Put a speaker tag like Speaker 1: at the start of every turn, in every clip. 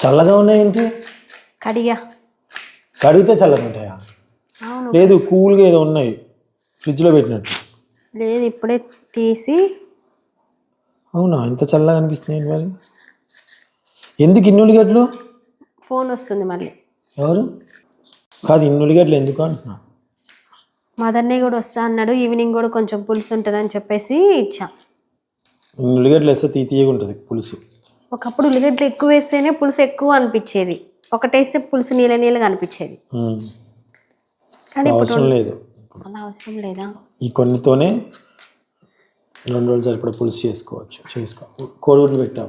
Speaker 1: చల్లగా ఉన్నాయేంటి?
Speaker 2: కడిగా.
Speaker 1: కడిగితే చల్లగా ఉంటాయా?
Speaker 2: అవును.
Speaker 1: లేదు కూల్గా ఏదో ఉన్నాయి. ఫ్రిడ్జ్లో పెట్టినట్టు.
Speaker 2: లేదు ఇప్పుడే తీసి.
Speaker 1: అవునా? ఇంత చల్లగా అనిపిస్తున్నాయి మరి? ఎందుకు ఇన్ని ఉల్లిగడ్డలు?
Speaker 2: ఫోన్ వస్తుంది మళ్ళీ.
Speaker 1: ఎవరు? కాదు ఇన్ని ఉల్లిగడ్డలు ఎందుకు అంటున్నా?
Speaker 2: మదర్నే కూడా వస్తా అన్నాడు. ఈవినింగ్ కూడా కొంచెం పులుసు ఉంటుందని చెప్పేసి ఇచ్చా.
Speaker 1: ఉల్లిగడ్డలు వేస్తే తీ తీయగా ఉంటుంది పులుసు.
Speaker 2: ఒకప్పుడు ఉల్లిగడ్డలు ఎక్కువ వేస్తేనే పులుసు ఎక్కువ అనిపించేది. ఒకటేస్తే పులుసు నీళ్ళ నీళ్ళగా అనిపించేది. కానీ ఇప్పుడు
Speaker 1: అవసరం లేదు.
Speaker 2: అలా అవసరం లేదా?
Speaker 1: ఈ కొన్నితోనే రెండు రోజులు సరిపడా పులుసు చేసుకోవచ్చు చేసుకో కోడిగుడ్లు పెట్టాం.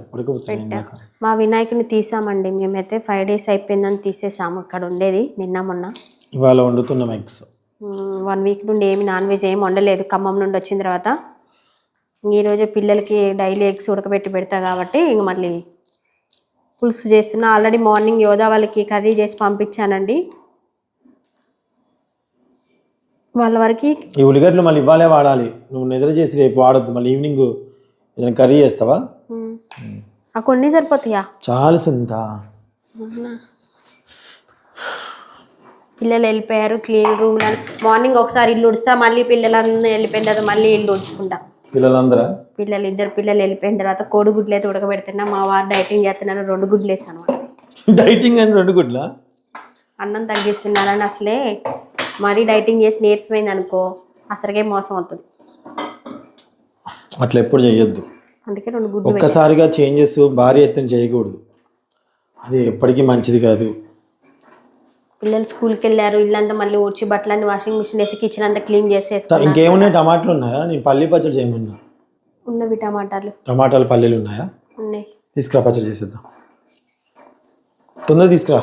Speaker 2: మా వినాయకుని తీసామండి. మేమైతే ఫైవ్ డేస్ అయిపోయిందని తీసేసాము. అక్కడ ఉండేది నిన్న మొన్న.
Speaker 1: ఇవాళ వండుతున్నాం ఎగ్స్.
Speaker 2: వన్ వీక్ నుండి ఏమి నాన్ వెజ్ ఏమి వండలేదు. ఖమ్మం నుండి వచ్చిన తర్వాత. ఈరోజు పిల్లలకి డైలీ ఎగ్స్ ఉడకబెట్టి పెడతా కాబట్టి ఇంక మళ్ళీ పులుసు చేస్తున్నా. ఆల్రెడీ మార్నింగ్ యోధా వాళ్ళకి కర్రీ చేసి పంపించానండి. వాళ్ళ వరకు
Speaker 1: ఈ ఉల్లిగడ్డలు మళ్ళీ ఇవ్వాలే వాడాలి. నువ్వు నిద్ర చేసి రేపు వాడొద్దు. మళ్ళీ ఈవినింగ్ ఏదైనా కర్రీ చేస్తావా?
Speaker 2: ఆ కొన్ని సరిపోతాయా?
Speaker 1: చాలిసింత
Speaker 2: అవునా? పిల్లలు వెళ్ళిపోయారు క్లీన్ రూమ్ మార్నింగ్ ఒకసారి ఇల్లు ఉడుస్తా మళ్ళీ పిల్లలందరూ వెళ్ళిపోయిన తర్వాత మళ్ళీ ఇల్లు ఉడుచుకుంటా.
Speaker 1: పిల్లలందరా?
Speaker 2: పిల్లలు ఇద్దరు పిల్లలు వెళ్ళిపోయిన తర్వాత కోడిగుడ్లు అయితే ఉడకబెడుతున్నా. మా వారు డైటింగ్ చేస్తున్నారు రెండు గుడ్లు వేసాను
Speaker 1: డైటింగ్ అని రెండు గుడ్ల?
Speaker 2: అన్నం తగ్గిస్తున్నారని అసలే మరీ డైటింగ్ చేసి నీరసమైంది అనుకో అసలుకే మోసం అవుతుంది.
Speaker 1: అట్లా ఎప్పుడు చేయొద్దు.
Speaker 2: అందుకే రెండు గుడ్లు.
Speaker 1: ఒక్కసారిగా చేంజెస్ భారీ ఎత్తున చేయకూడదు. అది ఎప్పటికీ మంచిది కాదు.
Speaker 2: పిల్లలు స్కూల్కి వెళ్ళారు ఇల్లంతా మళ్ళీ ఊడ్చి బట్టలన్నీ వాషింగ్ మిషన్ వేసి కిచెన్ అంతా క్లీన్ చేసేసుకున్నాను
Speaker 1: ఇంకేమున్నాయి? టమాటాలు ఉన్నాయా? నేను పల్లి పచ్చడి చేయమన్నా?
Speaker 2: ఉన్నవి టమాటాలు.
Speaker 1: టమాటాలు పల్లీలు ఉన్నాయా?
Speaker 2: ఉన్నాయి.
Speaker 1: తీసుకురా పచ్చడి చేసేద్దాం. తొందర తీసుకురా.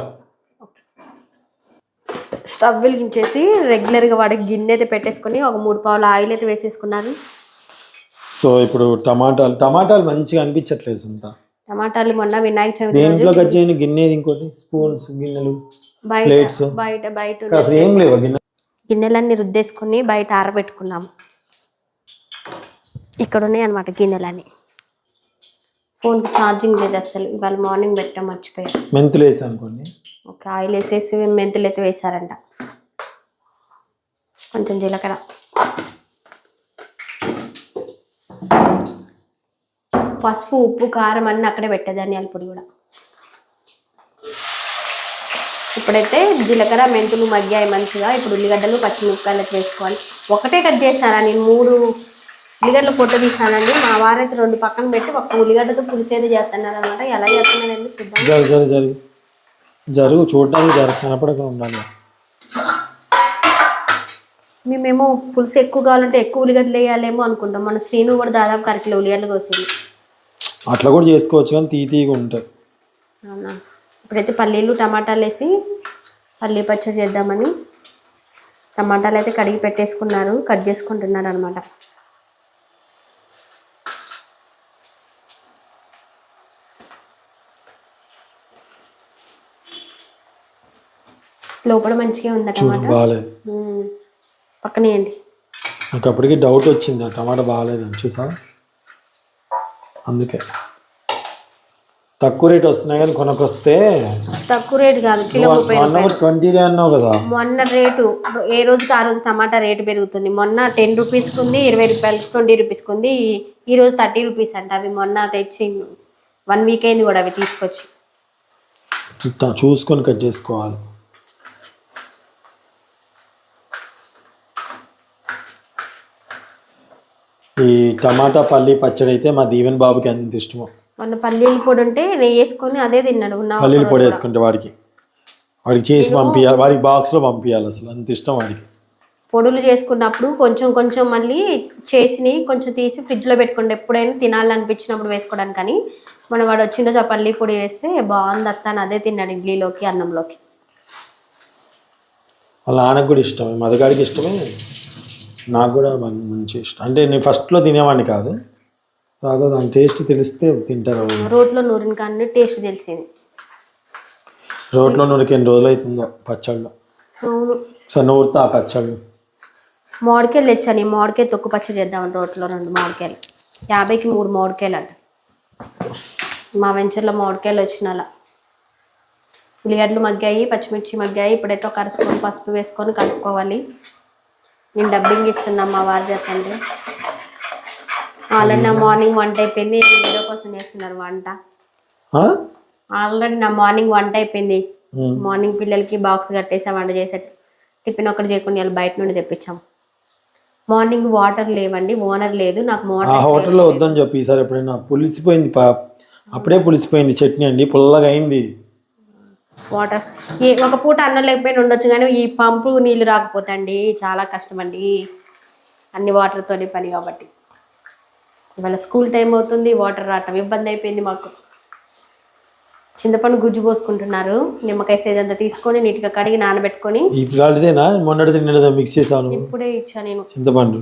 Speaker 2: స్టవ్ వెలిగించేసి రెగ్యులర్గా వాడికి గిన్నె అయితే పెట్టేసుకొని ఒక మూడు పావులు ఆయిల్ అయితే వేసేసుకున్నారు
Speaker 1: సో ఇప్పుడు టమాటాలు టమాటాలు మంచిగా అనిపించట్లేదు సొంత
Speaker 2: టమాటాలు మొన్న వినాయక చవితి
Speaker 1: దేంట్లో కట్ చేయని? గిన్నెది ఇంకోటి. స్పూన్స్ గిన్నెలు
Speaker 2: బయట
Speaker 1: ప్లేట్స్.
Speaker 2: బయట బయట
Speaker 1: ఇంకా అసలు ఏం లేవు గిన్నె?
Speaker 2: గిన్నెలన్నీ రుద్దేసుకొని బయట ఆరబెట్టుకున్నాము. ఇక్కడ ఉన్నాయి అనమాట గిన్నెలన్నీ. ఫోన్కి ఛార్జింగ్ లేదు అసలు ఇవాళ మార్నింగ్ పెట్టాం మర్చిపోయాం
Speaker 1: మెంతులు వేసి అనుకోండి.
Speaker 2: ఒక ఆయిల్ వేసేసి మెంతులు అయితే వేసారంట. కొంచెం జీలకర్ర. పసుపు ఉప్పు కారం అన్నీ అక్కడే పెట్టే ధనియాల పొడి కూడా. ఇప్పుడైతే జీలకర్ర మెంతులు మగ్గాయి మంచిగా ఇప్పుడు ఉల్లిగడ్డలు పచ్చిమిరపకాయలు వేసుకోవాలి. ఒకటే కట్ చేశానా? నేను మూడు ఉల్లిగడ్డలు పొట్టు తీసానండి మా వారైతే రెండు పక్కన పెట్టి ఒక్క ఉల్లిగడ్డతో పులిసేది చేస్తున్నారు అనమాట ఎలా చేస్తున్నారండి చూద్దాం.
Speaker 1: జరుగు జరుగు జరుగు. జరుగు చూడడానికి జరుగు కనపడకుండా ఉండాలి.
Speaker 2: మేమేమో పులుసు ఎక్కువ కావాలంటే ఎక్కువ ఉల్లిగడ్డలు వేయాలేమో అనుకుంటాం. మన శ్రీను కూడా దాదాపు అరకిలో ఉల్లిగడ్డలు కోసింది
Speaker 1: అట్లా కూడా చేసుకోవచ్చు కానీ తీ తీగా ఉంటుంది.
Speaker 2: అవునా? ఇప్పుడైతే పల్లీలు టమాటాలు వేసి పల్లీ పచ్చడి చేద్దామని టమాటాలు అయితే కడిగి పెట్టేసుకున్నారు కట్ చేసుకుంటున్నారు అనమాట లోపల మంచిగా ఉందా టమాటా?
Speaker 1: బాగాలేదు.
Speaker 2: పక్కనేయండి
Speaker 1: నాకు అప్పటికి డౌట్ వచ్చింది ఆ టమాటా బాగాలేదని. చూసా అందుకే. తక్కువ రేట్ వస్తున్నాయి కానీ కొనకొస్తే
Speaker 2: తక్కువ రేటు కాదు కిలో ముప్పై
Speaker 1: ట్వంటీ అన్నావు కదా.
Speaker 2: మొన్న రేటు ఏ రోజుకి ఆ రోజు టమాటా రేటు పెరుగుతుంది. మొన్న టెన్ రూపీస్కి ఉంది ఇరవై రూపాయలకి ట్వంటీ రూపీస్కి ఉంది. ఈ- రోజు థర్టీ రూపీస్ అంట. అవి మొన్న తెచ్చి వన్ వీక్ అయింది కూడా అవి తీసుకొచ్చి.
Speaker 1: చూసుకొని కట్ చేసుకోవాలి. ఈ టమాటా పల్లి పచ్చడి అయితే మా దీవెన్ బాబుకి ఎంత ఇష్టమో.
Speaker 2: మొన్న పల్లీల పొడి ఉంటే నెయ్యి వేసుకొని అదే తిన్నాడు నా
Speaker 1: పల్లీలు పొడి వేసుకుంటే వాడికి. వాడికి చేసి పంపించాలి వాడికి బాక్స్లో పంపించాలి అసలు అంత ఇష్టం వాడికి.
Speaker 2: పొడులు చేసుకున్నప్పుడు కొంచెం కొంచెం మళ్ళీ చేసి కొంచెం తీసి ఫ్రిడ్జ్లో పెట్టుకుంటే ఎప్పుడైనా తినాలనిపించినప్పుడు వేసుకోవడానికి కానీ మన వాడు వచ్చిన రోజు ఆ పల్లీ పొడి వేస్తే బాగుంది అత్త అని అదే తిన్నాడు ఇడ్లీలోకి అన్నంలోకి.
Speaker 1: వాళ్ళ నాన్నకు కూడా ఇష్టమే మధుగాడికి ఇష్టమే. నాకు కూడా మంచి ఇష్టం. అంటే నేను ఫస్ట్లో తినేవాడిని కాదు. తర్వాత దాని టేస్ట్ తెలిస్తే తింటారు.
Speaker 2: రోట్లో నూరిన కానీ టేస్ట్ తెలిసింది.
Speaker 1: రోట్లో నూరికి ఎన్ని రోజులు అవుతుందో పచ్చళ్ళు.
Speaker 2: అవును.
Speaker 1: సో నూరుతా ఆ పచ్చళ్ళు.
Speaker 2: మామిడికాయలు తెచ్చాను. ఈ మామిడికాయ తొక్కు పచ్చడి చేద్దామని రోట్లో రెండు మామిడికాయలు. యాభైకి మూడు మామిడికాయలు అంట మా వెంచర్లో మామిడికాయలు వచ్చిన అలా. ఉల్లిగడ్డలు మగ్గాయి పచ్చిమిర్చి మగ్గాయి. ఇప్పుడైతే ఒక అర స్పూన్ పసుపు వేసుకొని కలుపుకోవాలి. నేను డబ్బింగ్ ఇస్తున్నాం మా వారు చెప్పండి ఆల్రెడీ నా మార్నింగ్ వంట అయిపోయింది. వీడియో కోసం చేస్తున్నారు వంట? ఆల్రెడీ నా మార్నింగ్ వంట అయిపోయింది. మార్నింగ్ పిల్లలకి బాక్స్ కట్టేసా వంట చేసే టిఫిన్ ఒకటి చేయకుండా ఇలా బయట నుండి తెప్పించాం. మార్నింగ్ వాటర్ లేవండి ఓనర్ లేదు. నాకు
Speaker 1: ఆ హోటల్లో వద్దని చెప్పి ఈసారి ఎప్పుడైనా పులిసిపోయింది పా అప్పుడే పులిసిపోయింది చట్నీ అండి పుల్లగా అయింది.
Speaker 2: వాటర్. ఏ ఒక పూట అన్నం లేకపోయినా ఉండొచ్చు కానీ ఈ పంపు నీళ్ళు రాకపోతండి. చాలా కష్టం అండి అన్ని వాటర్తోనే పని కాబట్టి. ఇవాళ స్కూల్ టైం అవుతుంది వాటర్ రావటం ఇబ్బంది అయిపోయింది మాకు. చింతపండు గుజ్జు పోసుకుంటున్నారు. నిమ్మకాయ సేజ్ అంతా తీసుకొని నీట్గా కడిగి నానబెట్టుకొని
Speaker 1: ఇవాళదేనా మొన్నటిది నిన్నదా మిక్స్ చేసాను
Speaker 2: ఇప్పుడే ఇచ్చా నేను.
Speaker 1: చింతపండు.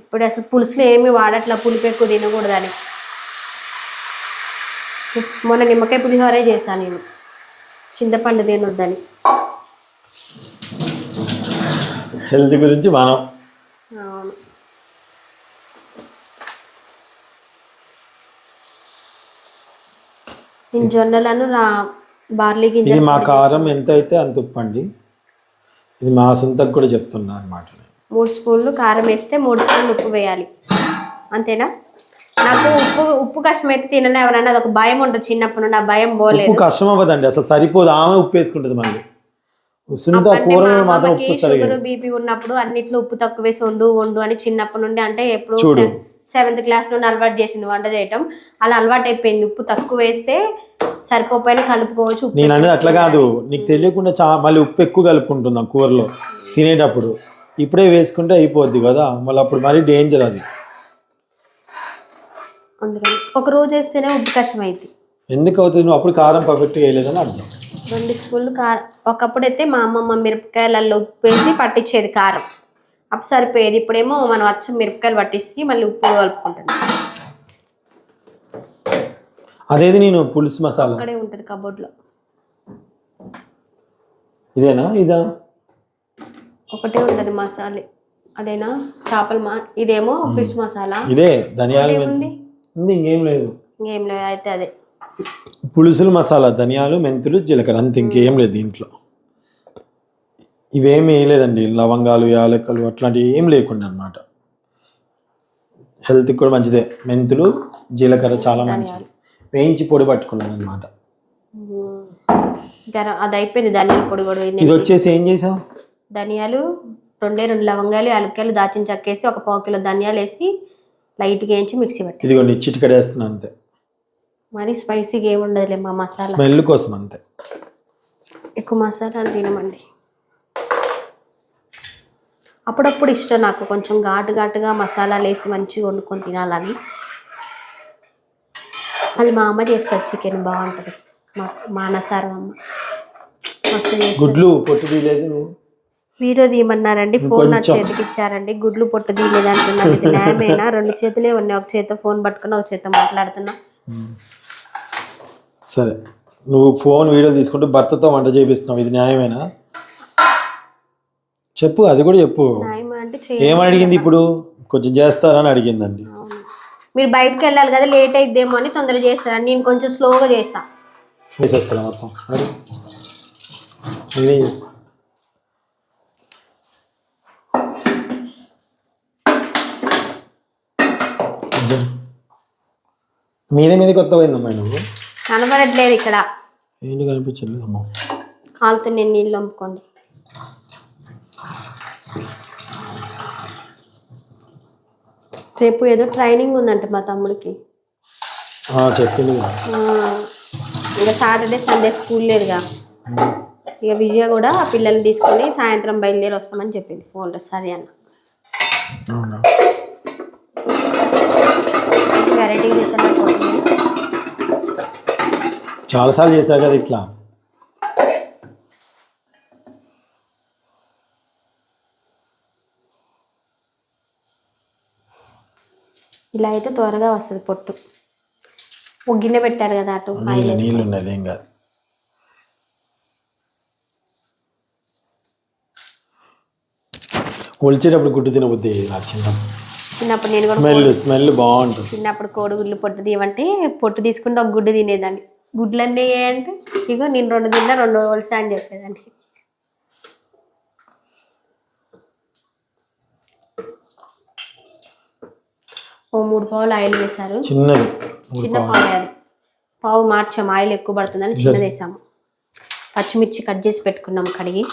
Speaker 2: ఇప్పుడే అసలు పులుసులో ఏమి వాడట్లా పులుపు ఎక్కువ తినకూడదని. మొన్న నిమ్మకాయ పులిహోరే చేశాను నేను. చింతపండు తినొద్దని.
Speaker 1: హెల్త్ గురించి మనం.
Speaker 2: అవును. నేను జొన్నలను రా బార్లీ
Speaker 1: ఇది
Speaker 2: గింజలు
Speaker 1: మా కారం ఎంత అయితే అంత ఉప్పు అండి. ఇది మా సొంతకు కూడా చెప్తున్నా అనమాట
Speaker 2: మూడు స్పూన్లు కారం వేస్తే మూడు స్పూన్లు ఉప్పు వేయాలి. అంతేనా? నాకు ఉప్పు ఉప్పు కష్టం అయితే తినలే ఎవరన్నా అది ఒక భయం ఉంటుంది చిన్నప్పటి నుండి ఆ భయం పోలేదు.
Speaker 1: ఉప్పు కష్టం అవ్వదండి అసలు సరిపోదు ఆమె ఉప్పు వేసుకుంటుంది మళ్ళీ. సునీత కూరలో మాత్రం ఉప్పు
Speaker 2: షుగర్ బీపీ ఉన్నప్పుడు అన్నిట్లో ఉప్పు తక్కువ వేసి వండు వండు అని చిన్నప్పటి నుండి అంటే ఎప్పుడు. సెవెంత్ క్లాస్ నుండి అలవాటు చేసింది వంట చేయటం. అలా అలవాటు అయిపోయింది ఉప్పు తక్కువ వేస్తే సరిపోపోయినా కలుపుకోవచ్చు
Speaker 1: నేను అనేది అట్లా కాదు నీకు తెలియకుండా చా మళ్ళీ ఉప్పు ఎక్కువ కలుపుకుంటున్నాం కూరలో తినేటప్పుడు. ఇప్పుడే వేసుకుంటే అయిపోద్ది కదా మళ్ళీ అప్పుడు మరీ డేంజర్ అది.
Speaker 2: అందుకని. ఒక రోజు వేస్తేనే ఉప్పు కష్టం అయింది
Speaker 1: ఎందుకు అవుతుంది? నువ్వు అప్పుడు కారం పర్ఫెక్ట్గా వేయలేదని అర్థం.
Speaker 2: రెండు స్పూన్లు కారం ఒకప్పుడు అయితే మా అమ్మమ్మ మిరపకాయలలో ఉప్పు వేసి పట్టించేది కారం. అప్పుడు సరిపోయేది. ఇప్పుడేమో మనం అచ్చం మిరపకాయలు పట్టించి మళ్ళీ ఉప్పు కలుపుకుంటున్నాం.
Speaker 1: అదేది నేను పులుసు మసాలా?
Speaker 2: అక్కడే ఉంటుంది కబోర్డ్లో.
Speaker 1: ఇదేనా? ఇదా?
Speaker 2: ఒకటే ఉంటుంది మసాలా. అదేనా? చేపల మా ఇదేమో ఫిష్ మసాలా.
Speaker 1: ఇదే ధనియాలు
Speaker 2: ఉంది.
Speaker 1: ఇంకేం లేదు.
Speaker 2: ఇంకేం లేదు అయితే అదే.
Speaker 1: పులుసులు మసాలా ధనియాలు మెంతులు జీలకర్ర అంతే ఇంకేం లేదు దీంట్లో. ఇవేం వేయలేదండి లవంగాలు యాలక్కలు అట్లాంటివి ఏం లేకుండా అనమాట హెల్త్కి కూడా మంచిదే. మెంతులు జీలకర్ర చాలా మంచిది. వేయించి పొడి పట్టుకున్నాను అనమాట
Speaker 2: అది అయిపోయింది ధనియాల పొడి కూడా
Speaker 1: ఇది వచ్చేసి ఏం చేసావు?
Speaker 2: ధనియాలు రెండే రెండు లవంగాలు యాలక్కాయలు దాచిన చెక్కేసి ఒక పావు కిలో ధనియాలు వేసి లైట్గా వేయించి మిక్సీ పట్టి
Speaker 1: ఇదిగోండి చిటికడేస్తున్నా అంతే.
Speaker 2: మరి స్పైసీగా ఏమి ఉండదులే మా మసాలా.
Speaker 1: స్మెల్ కోసం అంతే.
Speaker 2: ఎక్కువ మసాలాలు తినమండి. అప్పుడప్పుడు ఇష్టం నాకు కొంచెం ఘాటు ఘాటుగా మసాలాలు వేసి మంచిగా వండుకొని తినాలని. అది మా అమ్మ చేస్తారు చికెన్ బాగుంటుంది. మా మా అన్నసారు అమ్మ. మస్తు
Speaker 1: గుడ్లు పొట్టు తీయలేదు
Speaker 2: వీడియో తీయమన్నారండి. ఫోన్ నా. చేతికి ఇచ్చారండి. గుడ్లు పొట్టు తీయలేదు అంటున్నారు. ఇది న్యాయమేనా? రెండు చేతులే ఉన్నాయి. ఒక చేత ఫోన్ పట్టుకుని ఒక చేత మాట్లాడుతున్నా.
Speaker 1: సరే. నువ్వు ఫోన్ వీడియో తీసుకుంటూ భర్తతో వంట చేపిస్తున్నావు. ఇది న్యాయమేనా? చెప్పు అది కూడా చెప్పు. ఏమని అడిగింది ఇప్పుడు? కొంచెం చేస్తారని అడిగిందండి.
Speaker 2: మీరు బయటకు వెళ్ళాలి కదా లేట్ అయిద్దేమో అని తొందరగా చేస్తారని నేను కొంచెం స్లోగా చేస్తా.
Speaker 1: వేసేస్తాను మొత్తం. నేనే చేసుకో మీద మీద కొత్త పోయిందమ్మా నువ్వు.
Speaker 2: కనబడట్లేదు ఇక్కడ.
Speaker 1: ఏంటి కనిపించలేదు అమ్మా
Speaker 2: కాలుతో నేను నీళ్ళు పంపుకోండి రేపు ఏదో ట్రైనింగ్ ఉందంట మా తమ్ముడికి.
Speaker 1: చెప్పింది
Speaker 2: ఇక సాటర్డే సండే స్కూల్ లేదుగా. ఇక విజయ కూడా పిల్లల్ని తీసుకొని సాయంత్రం బయలుదేరి వస్తామని చెప్పింది. ఫోన్లో సరే అన్న. వెరైటీ చేస్తాను
Speaker 1: చాలాసార్లు చేశా కదా ఇట్లా?
Speaker 2: ఇలా అయితే త్వరగా వస్తుంది పొట్టు. ఒక గిన్నె పెట్టారు కదా అటు
Speaker 1: నీళ్ళు నీళ్ళు ఉన్నాయి ఏం కాదు. ఒలిచేటప్పుడు గుడ్డు తినబుద్ది నాకు చిన్న
Speaker 2: చిన్నప్పుడు నేను కూడా
Speaker 1: స్మెల్ స్మెల్ బాగుంటుంది.
Speaker 2: చిన్నప్పుడు కోడిగుడ్లు పొట్టు తీయమంటే పొట్టు తీసుకుంటే ఒక గుడ్డు తినేదాన్ని. గుడ్లన్నీ అంటే ఇగో నేను రెండు తిన్నా రెండు వలసా అని చెప్పేదానికి ఓ మూడు పావులు ఆయిల్ వేశారు.
Speaker 1: చిన్నది.
Speaker 2: చిన్న. పావు అది. పావు మార్చాం ఆయిల్ ఎక్కువ పడుతుందని చిన్నది వేసాము. పచ్చిమిర్చి కట్ చేసి పెట్టుకున్నాం కడిగి.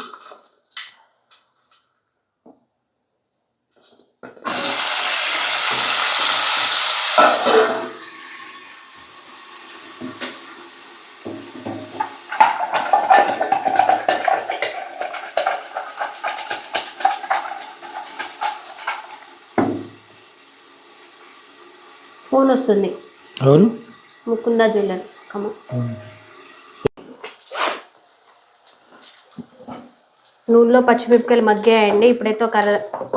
Speaker 2: ఫోన్ వస్తుంది.
Speaker 1: ఎవరు?
Speaker 2: ముకుందా జ్యువెలర్. నూనెలో పచ్చిమిరపకాయలు మగ్గాయండి. ఇప్పుడైతే ఒక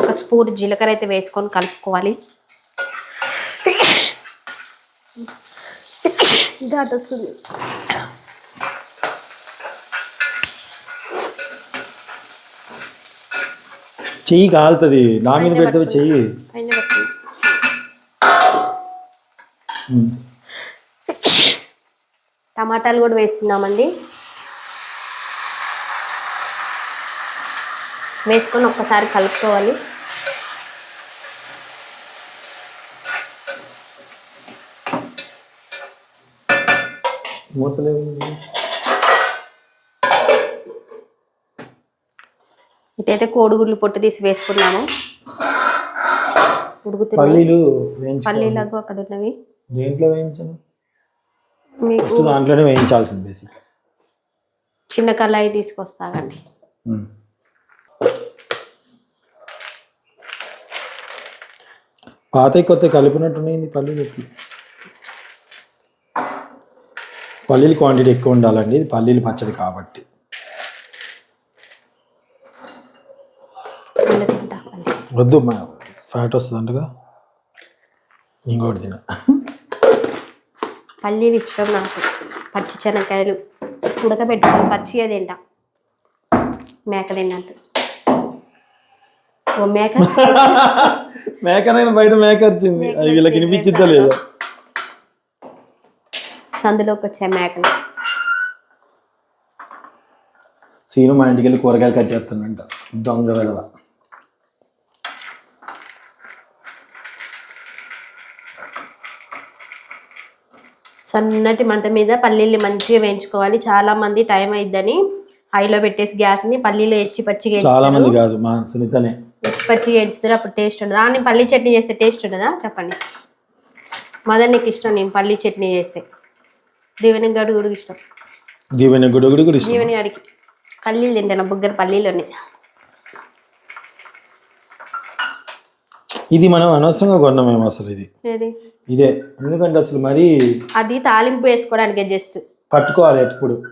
Speaker 2: ఒక స్పూన్ జీలకర్ర అయితే వేసుకొని కలుపుకోవాలి. ఘాటు వస్తుంది.
Speaker 1: చెయ్యి కాలుతుంది. నా మీద పెడితే చెయ్యి
Speaker 2: పైన పెట్టండి.
Speaker 1: ఉమ్.
Speaker 2: టమాటాలు కూడా వేస్తున్నామండి. వేసుకొని ఒక్కసారి కలుపుకోవాలి. ఇటైతే కోడిగుడ్లు పొట్టు తీసి వేసుకున్నాము. ఉడుకుతున్నాయి.
Speaker 1: పల్లీలు
Speaker 2: అక్కడ ఉన్నవి.
Speaker 1: దేంట్లో వేయించాను
Speaker 2: మీకు
Speaker 1: ఫస్ట్ దాంట్లోనే వేయించాల్సింది బేసిక్
Speaker 2: చిన్న కళాయి తీసుకొస్తాగండి
Speaker 1: పాత కొత్త కలిపినట్టున్నాయి పల్లీలు ఎత్తి పల్లీలు క్వాంటిటీ ఎక్కువ ఉండాలండి ఇది పల్లీలు పచ్చడి కాబట్టి. వద్దు మా ఫ్యాట్ వస్తుంది అంటగా ఇంకోటి తిన.
Speaker 2: పల్లీలు ఇష్టం నాకు. పచ్చి శనక్కాయలు ఉడకబెట్టుకొని పచ్చిగా తింటా. మేక తిన్నట్టు. ఓ మేక?
Speaker 1: మేకనైనా బయట మేక వచ్చింది అది వీళ్ళకి వినిపించిద్దా లేదా?
Speaker 2: సందులోకి వచ్చే మేకలు.
Speaker 1: సీను మా ఇంటికి వెళ్ళి కూరగాయలు కట్ చేస్తానంట. దొంగ వెదవ.
Speaker 2: సన్నటి మంట మీద పల్లీలు మంచిగా వేయించుకోవాలి. చాలా మంది టైం అయిద్దని హైలో పెట్టేసి గ్యాస్ని పల్లీలు ఎచ్చి పచ్చిగా
Speaker 1: చాలా. మంది కాదు మా సునీతనే.
Speaker 2: ఎచ్చి పచ్చిగా వేయించుతారు. అప్పుడు టేస్ట్ ఉండదు. నేను పల్లీ చట్నీ చేస్తే టేస్ట్ ఉండదా? చెప్పండి. మదర్ నీకు ఇష్టం నేను పల్లీ చట్నీ చేస్తే. దీవెని గడు కూడా ఇష్టం.
Speaker 1: దీవెన గుడి ఇష్టం.
Speaker 2: దీవెని గడికి పల్లీలు తింటాను బుగ్గర పల్లీలోనే
Speaker 1: ఇది మనం అనవసరంగా కొన్నాం మేము అసలు ఇది.
Speaker 2: ఏది?
Speaker 1: ఇదే. ఎందుకంటే అసలు మరీ
Speaker 2: అది తాలింపు వేసుకోవడానికి జస్ట్.
Speaker 1: పట్టుకోవాలి ఎప్పుడు.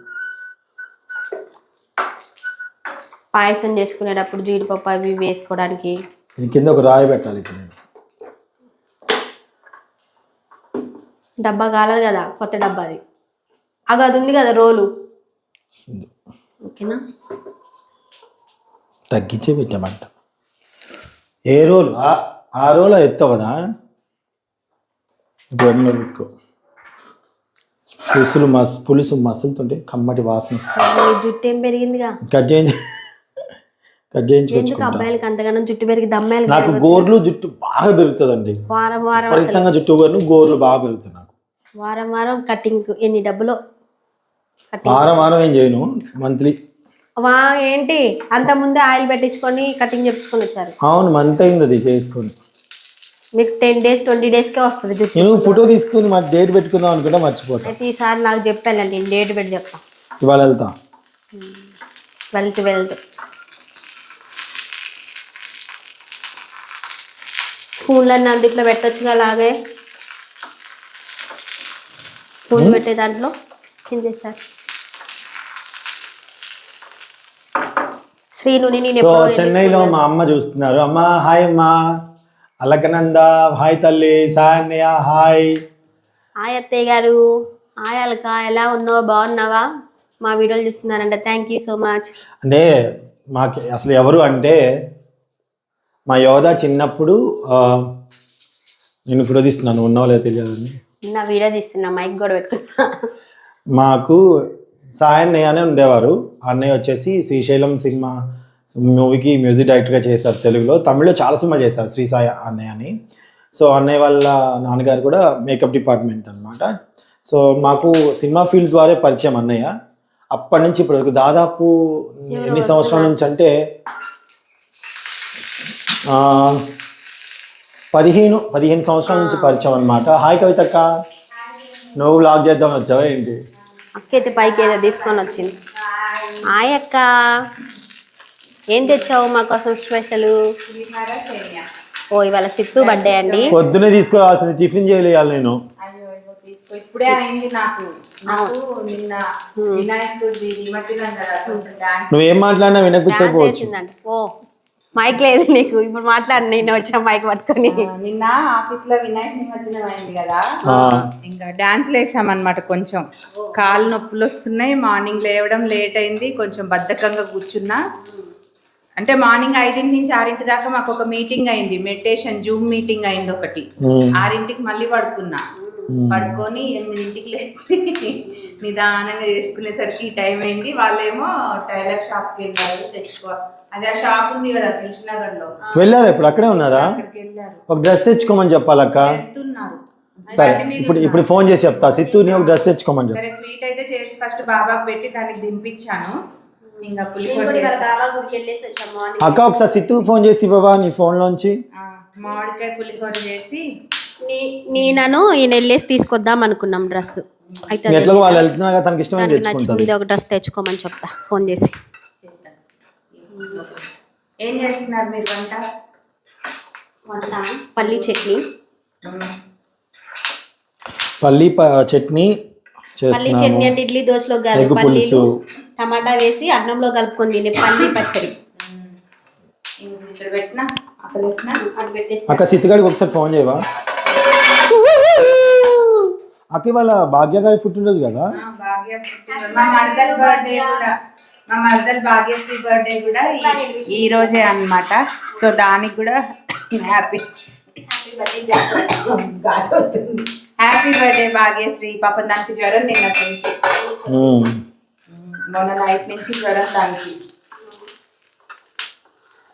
Speaker 2: పాయసం చేసుకునేటప్పుడు జీడిపప్పు అవి వేసుకోవడానికి.
Speaker 1: ఇది కింద ఒక రాయి పెట్టాలి ఇప్పుడు నేను.
Speaker 2: డబ్బా కాలదు కదా కొత్త డబ్బా అది అగ అది ఉంది కదా రోలు. ఓకేనా?
Speaker 1: తగ్గించే పెట్టామంట. ఏ రోల్? ఆ- ఆ రోల్ ఎత్తావు కదా గొడవ పెట్టుకో పులుసులు మస్ పులుసు మసులుతుంటే కమ్మటి వాసన
Speaker 2: జుట్టు ఏం పెరిగిందిగా?
Speaker 1: కట్ చేయించి. కట్ చేయించుకొచ్చుకుంటా.
Speaker 2: అబ్బాయిలకి అంతగానో జుట్టు పెరిగి దమ్మాయిలు
Speaker 1: నాకు గోర్లు జుట్టు బాగా పెరుగుతుందండి.
Speaker 2: వారం వారం
Speaker 1: విపరీతంగా జుట్టు గోర్లు గోర్లు బాగా పెరుగుతాయి నాకు.
Speaker 2: వారం వారం కటింగ్ ఎన్ని డబ్బులు?
Speaker 1: వారం వారం ఏం చేయను మంత్లీ.
Speaker 2: వా ఏంటి? అంత ముందే ఆయిల్ పెట్టించుకొని కటింగ్ చెప్పుకొని వచ్చారు.
Speaker 1: అవును మంత్ అయింది అది చేసుకొని.
Speaker 2: మీకు టెన్ డేస్ ట్వంటీ డేస్కే వస్తుంది జుట్టు.
Speaker 1: నేను ఫోటో తీసుకుని మా డేట్ పెట్టుకుందాం అనుకుంటే మర్చిపోతా.
Speaker 2: అయితే ఈసారి నాకు చెప్పానండి నేను డేట్ పెట్టి చెప్తా.
Speaker 1: ఇవాళ వెళ్తా.
Speaker 2: వెళ్తూ వెళ్తూ. స్పూన్లన్నీ అందుట్లో పెట్టొచ్చుగా అలాగే. స్పూన్ పెట్టే దాంట్లో కింద సార్ శ్రీనుని నేను
Speaker 1: చెన్నైలో మా అమ్మ చూస్తున్నారు. అమ్మ హాయ్ అమ్మా. అలకనంద హాయ్ తల్లి సాన్య హాయ్.
Speaker 2: హాయ్ అత్తయ్య గారు. హాయ్ అలక ఎలా ఉన్నావా? బాగున్నావా? మా వీడియోలు చూస్తున్నారంట. థ్యాంక్ యూ సో మచ్
Speaker 1: అంటే మాకు అసలు ఎవరు అంటే మా యోధ చిన్నప్పుడు నేను ఫోటో తీస్తున్నాను ఉన్నావో లేదో తెలియదండి
Speaker 2: నా వీడియో తీస్తున్నా. మైక్ కూడా పెట్టుకున్నా.
Speaker 1: మాకు సాయి అన్నయ్య అనే ఉండేవారు. అన్నయ్య వచ్చేసి శ్రీశైలం సినిమా మూవీకి మ్యూజిక్ డైరెక్టర్గా చేశారు తెలుగులో. తమిళ్ళో చాలా సినిమా చేశారు శ్రీ సాయి అన్నయ్య అని. సో అన్నయ్య వాళ్ళ నాన్నగారు కూడా మేకప్ డిపార్ట్మెంట్ అన్నమాట. సో మాకు సినిమా ఫీల్డ్ ద్వారా పరిచయం అన్నయ్య. అప్పటి నుంచి ఇప్పటి వరకు దాదాపు ఎన్ని సంవత్సరాల నుంచి అంటే పదిహేను పదిహేను సంవత్సరాల నుంచి పరిచయం అనమాట హాయ్ కవితక్క. నువ్వు లాగ్ చేద్దాం వచ్చావా ఏంటి?
Speaker 2: అక్క అయితే పైకి ఏదో తీసుకొని వచ్చింది. హాయ్ అక్క. ఏం తెచ్చావు మా కోసం స్పెషల్? ఓ ఇవాళ సిత్తు బర్త్డే అండి.
Speaker 1: పొద్దునే తీసుకురావాల్సింది టిఫిన్ చేయలేయాలి నేను.
Speaker 3: ఇప్పుడే అయింది నాకు.
Speaker 1: నువ్వేం మాట్లాడినా
Speaker 2: ఓ మైక్ లేదు నీకు. ఇప్పుడు మాట్లాడి నేను వచ్చా మైక్ పట్టుకొని.
Speaker 3: నిన్న ఆఫీస్లో వినాయక నిమజ్జనం అయింది కదా. ఇంకా డాన్స్ వేసామన్నమాట కొంచెం. కాళ్ళు నొప్పులు వస్తున్నాయి మార్నింగ్ లేవడం లేట్ అయింది కొంచెం బద్ధకంగా కూర్చున్నా. అంటే మార్నింగ్ ఐదింటి నుంచి ఆరింటి దాకా మాకు ఒక మీటింగ్ అయింది. మెడిటేషన్ జూమ్ మీటింగ్ అయింది ఒకటి. ఆరింటికి మళ్ళీ పడుకున్నా. పడుకొని ఎనిమిదింటికి లేచి నిదానంగా చేసుకునేసరికి ఈ టైం అయింది. వాళ్ళేమో టైలర్ షాప్కి వెళ్ళారు తెచ్చుకో అది ఆ షాప్ ఉంది కదా కృష్ణనగర్లో
Speaker 1: వెళ్ళారా ఇప్పుడు? అక్కడే ఉన్నారా?
Speaker 3: అక్కడికి వెళ్ళారు.
Speaker 1: ఒక డ్రెస్ తెచ్చుకోమని చెప్పాలక్క.
Speaker 3: వెళ్తున్నారు.
Speaker 1: సరే ఇప్పుడు. ఇప్పుడు ఫోన్ చేసి చెప్తా. సిత్తు నీ ఒక డ్రెస్ తెచ్చుకోమని చెప్పు.
Speaker 3: సరే స్వీట్ అయితే చేసి ఫస్ట్ బాబాకి పెట్టి దానికి దింపించాను
Speaker 1: అక్క ఒకసారి సిత్తుకు ఫోన్ చేసి బాబా నీ ఫోన్లోంచి?
Speaker 3: ఆ, మామిడికాయ పులిహోర చేసి.
Speaker 2: నేనను ఈయన వెళ్ళేసి తీసుకొద్దాం అనుకున్నాం డ్రెస్. అయితే
Speaker 1: వాళ్ళు వెళ్తున్నా తనకి ఇష్టమైన
Speaker 2: నచ్చింది ఒక డ్రెస్ తెచ్చుకోమని చెప్తా ఫోన్ చేసి.
Speaker 3: ఏం చేస్తున్నారు మీరు వంట?
Speaker 2: వంట పల్లీ చట్నీ.
Speaker 1: పల్లి ప- చట్నీ
Speaker 2: పల్లీ చట్నీ అంటే ఇడ్లీ దోశలో కాదు పల్లీలు. టమాటా వేసి అన్నంలో కలుపుకొని తినే పల్లీ పచ్చడి.
Speaker 3: ఇక్కడ పెట్టినా? అక్కడ పెట్టినా?
Speaker 2: అటు పెట్టేసి
Speaker 1: అక్క సిత్తుగాడికి ఒకసారి ఫోన్ చేయవా? అక్క ఇవాళ భాగ్యగారి పుట్టినరోజు కదా?
Speaker 3: భాగ్య. మా మర్దల్ బర్త్డే కూడా మా మర్దల్ భాగ్యశ్రీ బర్త్డే కూడా ఈ- ఈ రోజే అన్నమాట. సో దానికి కూడా హ్యాపీ. Happy birthday Bhagyashree. పాపం దానికి జ్వరం నుంచి.
Speaker 1: ఉమ్.
Speaker 3: మొన్న నైట్ నుంచి జ్వరం దానికి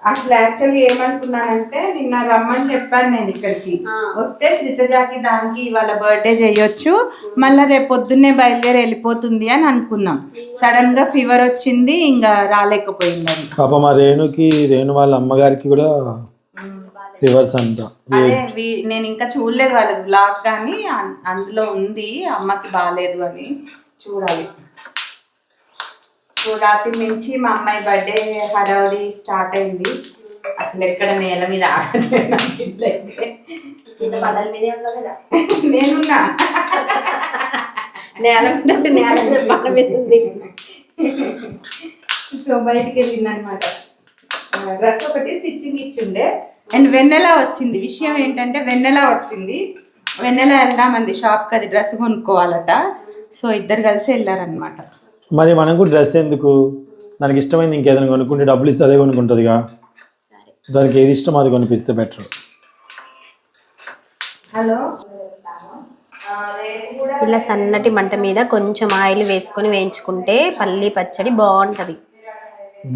Speaker 3: అసలు యాక్చువల్గా ఏమనుకున్నానంటే నిన్న రమ్మని చెప్పాను నేను ఇక్కడికి. వస్తే శ్రీతజాకి దానికి ఇవాళ బర్త్డే చేయొచ్చు. మళ్ళీ రేపు పొద్దున్నే బయలుదేరి వెళ్ళిపోతుంది అని అనుకున్నాం. సడన్గా ఫీవర్ వచ్చింది ఇంకా రాలేకపోయింది అది
Speaker 1: పాప మా రేణుకి రేణు వాళ్ళ అమ్మగారికి కూడా రివర్స్ అంట.
Speaker 3: అదే వీ- నేను ఇంకా చూడలేదు వాళ్ళది బ్లాగ్ కానీ అన్- అందులో ఉంది అమ్మకి బాగాలేదు అని చూడాలి. సో రాత్రి నుంచి మా అమ్మాయి బర్త్డే హడావుడి స్టార్ట్ అయింది. అసలు ఎక్కడ నేల మీద. నేనున్నా.
Speaker 2: నేల మీద నేల మీద మీద ఉంది.
Speaker 3: సో బయటికి వెళ్ళింది అనమాట డ్రెస్ ఒకటి స్టిచ్చింగ్ ఇచ్చిండే. అండ్ వెన్నెల వచ్చింది. విషయం ఏంటంటే వెన్నెల వచ్చింది. వెన్నెల వెళ్దామంది షాప్కి అది డ్రెస్ కొనుక్కోవాలట. సో ఇద్దరు కలిసి వెళ్ళారనమాట.
Speaker 1: మరి మనకు డ్రెస్ ఎందుకు? దానికి ఇష్టమైంది ఇంకేదైనా కొనుక్కుంటే డబ్బులు ఇస్తే అదే కొనుక్కుంటుందిగా? దానికి ఏది ఇష్టం అది కొనిపిస్తే బెటర్
Speaker 3: హలో.
Speaker 2: ఇలా సన్నటి మంట మీద కొంచెం ఆయిల్ వేసుకొని వేయించుకుంటే పల్లీ పచ్చడి బాగుంటది.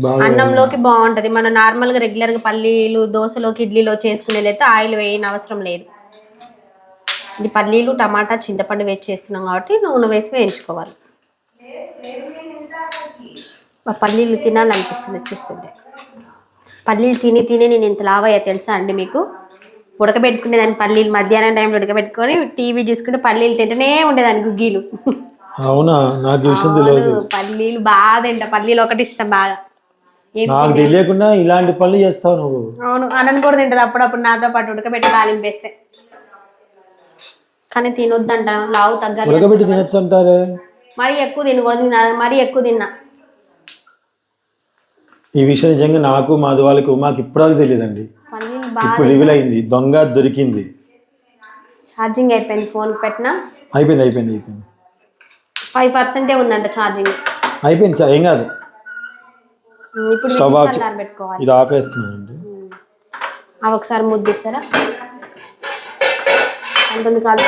Speaker 1: బాగా
Speaker 2: అన్నంలోకి బాగుంటది. మనం నార్మల్గా రెగ్యులర్గా పల్లీలు దోశలోకి ఇడ్లీలో చేసుకునేదైతే ఆయిల్ వేయని అవసరం లేదు. ఇది పల్లీలు టమాటా చింతపండు వేసి చేస్తున్నాం కాబట్టి నూనె వేసి వేయించుకోవాలి. పల్లీలు తినాలనిపిస్తుంది చూస్తుంటే. పల్లీలు తిని తిని నేను ఇంత లావయ్యా తెలుసా అండి మీకు? ఉడకబెట్టుకునేదాన్ని పల్లీలు మధ్యాహ్నం టైంలో ఉడకబెట్టుకొని టీవీ చూసుకుంటే పల్లీలు తింటూనే ఉండేదాన్ని గుగ్గీలు.
Speaker 1: అవునా? నాకు తెలియదు
Speaker 2: అవును, పల్లీలు బాగా తింటా. పల్లీలు ఒకటి ఇష్టం బాగా.
Speaker 1: నాకు తెలియకుండా ఇలాంటి పనులు చేస్తావు నువ్వు.
Speaker 2: అవును అన్నను కూడా తింటది. అప్పుడప్పుడు నాతో పాటు ఉడకబెట్టి తాలింపు వేస్తే కానీ తినొద్దంట. లావు తగ్గాలి
Speaker 1: ఉడకబెట్టి తినచ్చు అంటారే?
Speaker 2: మరీ ఎక్కువ తినకూడదు తిన్నా మరీ ఎక్కువ తిన్నా.
Speaker 1: ఈ విషయం నిజంగా నాకు మాది వాళ్ళకి మాకు ఇప్పటివరకు తెలియదండి. ఇప్పుడు రివీల్ అయింది దొంగ దొరికింది.
Speaker 2: ఛార్జింగ్ అయిపోయింది ఫోన్ పెట్టినా?
Speaker 1: అయిపోయింది అయిపోయింది అయిపోయింది.
Speaker 2: ఫైవ్ పర్సెంటే ఉందంట ఛార్జింగ్.
Speaker 1: అయిపోయింది ఏం కాదు.
Speaker 2: ఇప్పుడు
Speaker 1: స్టవ్ ఆఫ్
Speaker 2: పెట్టుకోవాలి.
Speaker 1: ఇది ఆపేస్తున్నానండి
Speaker 2: అవి ఒకసారి ముద్దిస్తారా? అంటుంది కాదు.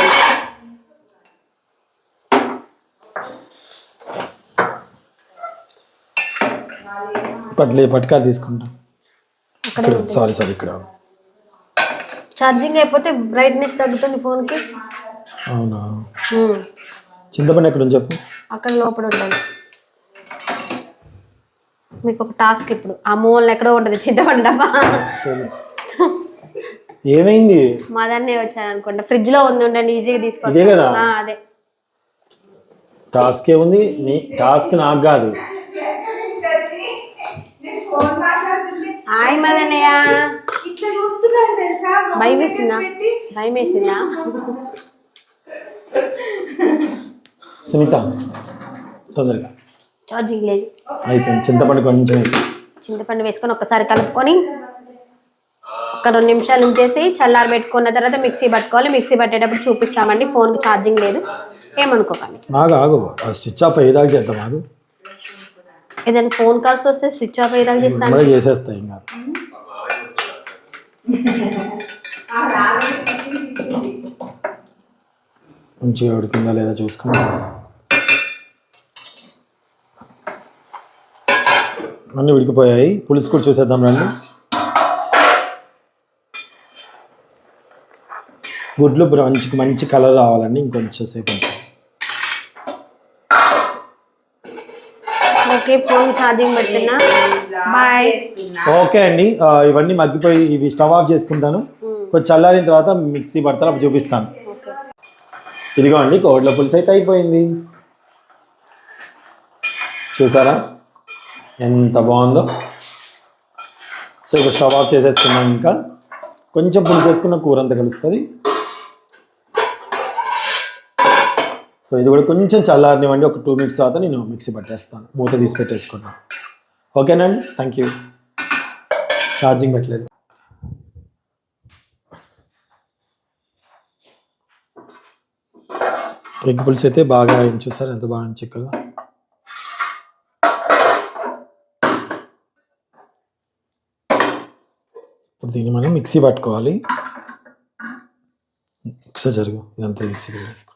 Speaker 1: పట్లే పట్టుకారు తీసుకుంటా. ఇక్కడ సారీ సారీ ఇక్కడ.
Speaker 2: ఛార్జింగ్ అయిపోతే బ్రైట్నెస్ తగ్గుతుంది ఫోన్కి.
Speaker 1: అవునా? చింతపండు ఎక్కడ ఉంది చెప్పు?
Speaker 2: అక్కడ లోపల ఉండాలి. మీకు ఒక టాస్క్ ఇప్పుడు. ఆ మూల ఎక్కడో ఉంటుంది చింతపండు డబ్బా.
Speaker 1: ఏమైంది?
Speaker 2: మా దాన్నే వచ్చాను అనుకుంటా ఫ్రిడ్జ్లో ఉంది ఉండండి ఈజీగా? ఆ, అదే.
Speaker 1: టాస్క్ ఏముంది నీ టాస్క్ నాకు కాదు.
Speaker 2: హాయ్ మదన్నయ్య
Speaker 3: ఇట్లా చూస్తున్నాడు తెలుసా?
Speaker 2: భయం వేసిందా? భయం వేసిందా?
Speaker 1: సునీత తొందరగా.
Speaker 2: ఛార్జింగ్ లేదు.
Speaker 1: అయిపోయింది. చింతపండు కొంచెం.
Speaker 2: చింతపండు వేసుకొని ఒక్కసారి కలుపుకొని ఒక రెండు నిమిషాలు ఉంచేసి చల్లారి పెట్టుకున్న తర్వాత మిక్సీ పట్టుకోవాలి. మిక్సీ పట్టేటప్పుడు చూపిస్తామండి ఫోన్కి ఛార్జింగ్ లేదు. ఏమనుకోకండి.
Speaker 1: ఆగు ఆగు. ఆ స్విచ్ ఆఫ్ అయ్యేదాకా చేద్దాం ఆగు.
Speaker 2: ఏదైనా ఫోన్ కాల్స్ వస్తే స్విచ్ ఆఫ్ అయ్యేదాకా చేస్తాను.
Speaker 1: మళ్ళీ చేసేస్తా ఇంకా మంచిగా ఉడికిందా లేదా చూసుకుని అన్నీ ఉడికిపోయాయి. పులుసు కూడా చూసేద్దాం రండి. గుడ్లు మంచి మంచి కలర్ రావాలండి. ఇంకొంచెం సేపు
Speaker 2: ఓకే ఫోన్ ఛార్జింగ్ పెడుతున్నా. బాయ్.
Speaker 1: ఓకే అండి. ఇవన్నీ మగ్గిపోయి ఇవి స్టవ్ ఆఫ్ చేసుకుంటాను. కొంచెం చల్లారిన తర్వాత మిక్సీ అప్పుడు చూపిస్తాను. ఇదిగో అండి కోడ్ల పులుసు అయితే అయిపోయింది. చూసారా? ఎంత బాగుందో. సో ఇప్పుడు స్టవ్ ఆఫ్ చేసేసుకున్నాం ఇంకా. కొంచెం పులుసు వేసుకున్న కూర అంతా కలుస్తుంది. సో ఇది కూడా కొంచెం చల్లారనివ్వండి. ఒక టూ మినిట్స్ తర్వాత నేను మిక్సీ పట్టేస్తాను. మూత తీసి పెట్టేసుకున్నాను ఓకేనండి? థ్యాంక్ యూ ఛార్జింగ్ పెట్టలేదు. ఎగ్ పులుసు అయితే బాగా అయింది చూసారు? ఎంత బాగా చిక్కగా? ఇప్పుడు దీన్ని మనం మిక్సీ పట్టుకోవాలి. ఒకసారి జరుగు. ఇదంతా మిక్సీ వేసుకోవాలి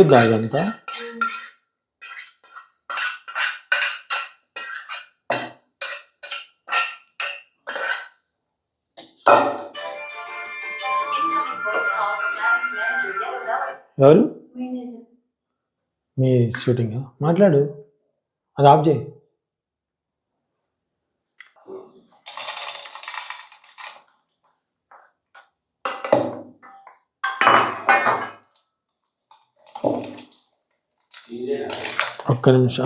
Speaker 1: తిరుగుద్దా ఇదంతా ఎవరు మీ షూటింగ్? మాట్లాడు. అది ఆఫ్ చేయి. ఒక్క నిమిషం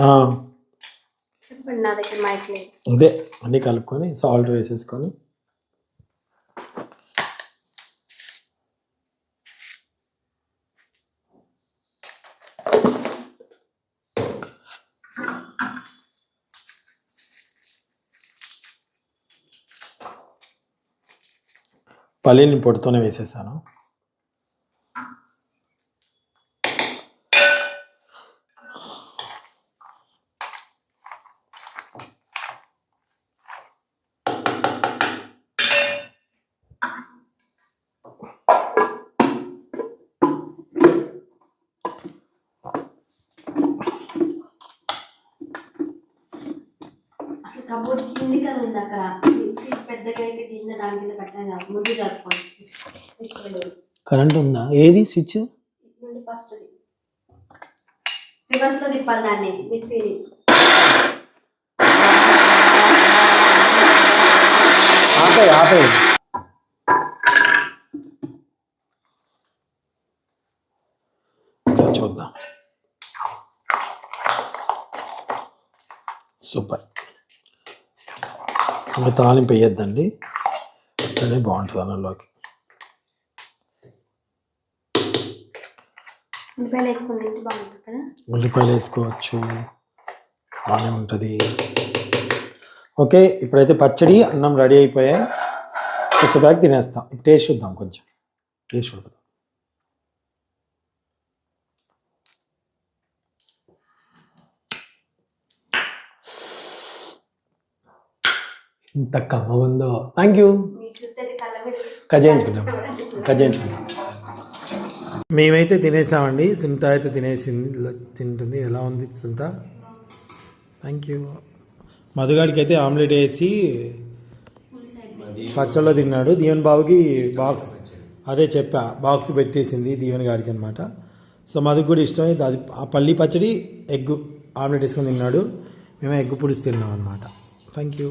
Speaker 1: ఇదే అన్నీ కలుపుకొని సాల్ట్ వేసేసుకొని. పల్లీని పొడితోనే వేసేసాను.
Speaker 2: కబోర్డ్ కింది కదా ఉంది అక్కడ. పెద్దగా అయితే కింద దాని కింద పెట్టాలి కదా ముందు జరుపుకోండి.
Speaker 1: కరెంట్ ఉందా? ఏది స్విచ్?
Speaker 2: ఫస్ట్ రివర్స్లో తిప్పాలి దాన్ని మిక్సీని.
Speaker 1: ఆపే ఆపే చూద్దాం. సూపర్. ఇంకా తాలింపు వేయద్దండి అట్లనే బాగుంటుంది అన్నంలోకి. ఉల్లిపాయలు వేసుకోవచ్చు. బాగానే ఉంటుంది. ఓకే ఇప్పుడైతే పచ్చడి అన్నం రెడీ అయిపోయాయి. వచ్చేదాకా తినేస్తాం. టేస్ట్ చూద్దాం కొంచెం. టేస్ట్ చూద్దాం ఇంత కమ్మగుందో థ్యాంక్ యూ కట్ చేయించుకుంటాం కట్ చేయించుకుంటాం మేమైతే తినేసామండి. సింత అయితే తినేసింది. తింటుంది. ఎలా ఉంది సింత? థ్యాంక్ యూ మధుగాడికి అయితే ఆమ్లెట్ వేసి పచ్చళ్ళలో తిన్నాడు. దీవెన్ బాబుకి బాక్స్ అదే చెప్పా. బాక్స్ పెట్టేసింది దీవెన్ గారికి అనమాట సో మధుకు కూడా ఇష్టం అయితే అది ఆ పల్లి పచ్చడి ఎగ్ ఆమ్లెట్ వేసుకొని తిన్నాడు. మేము ఎగ్ పులుసు తిన్నాం అనమాట థ్యాంక్ యూ